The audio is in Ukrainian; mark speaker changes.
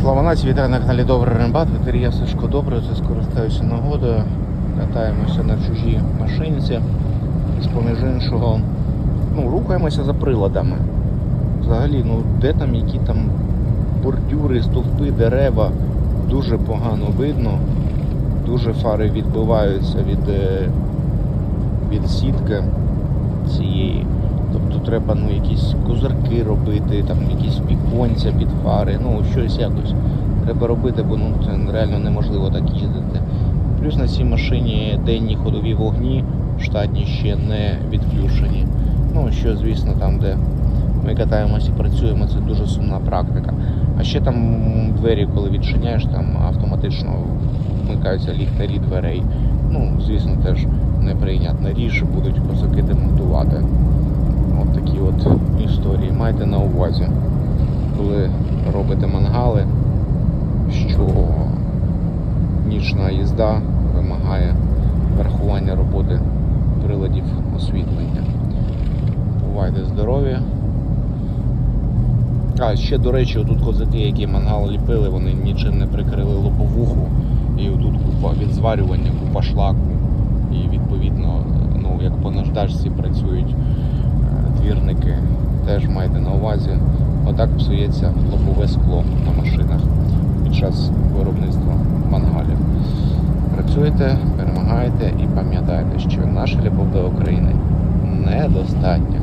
Speaker 1: Слава нації, вітаю на каналі Добрий Рембат, ветерія Сашко Добре, це скористаюся нагодою. Катаємося на чужій машинці. З поміж іншого, ну, рухаємося за приладами. Взагалі, ну де там які там бордюри, стовпи, дерева, дуже погано видно. Дуже фари відбиваються від, е, від сітки цієї. Тобто треба ну, якісь козирки робити, там якісь віконця під фари, ну щось якось треба робити, бо ну, це реально неможливо так їздити. Плюс на цій машині денні ходові вогні штатні ще не відключені. Ну, що, звісно, там, де ми катаємося і працюємо, це дуже сумна практика. А ще там двері, коли відчиняєш, там автоматично вмикаються ліхтарі дверей. Ну, звісно, теж неприйнятно. Ріж будуть козаки демонтувати. Майте на увазі, коли робите мангали, що нічна їзда вимагає врахування роботи приладів освітлення. Бувайте здорові. А, ще, до речі, отут козаки, які мангал ліпили, вони нічим не прикрили лобовуху. І отут купа відзварювання, купа шлаку. І відповідно, ну, як по наждачці працюють теж майте на увазі. Отак псується лобове скло на машинах під час виробництва мангалів. Працюйте, перемагайте і пам'ятайте, що наша любов до України недостатня.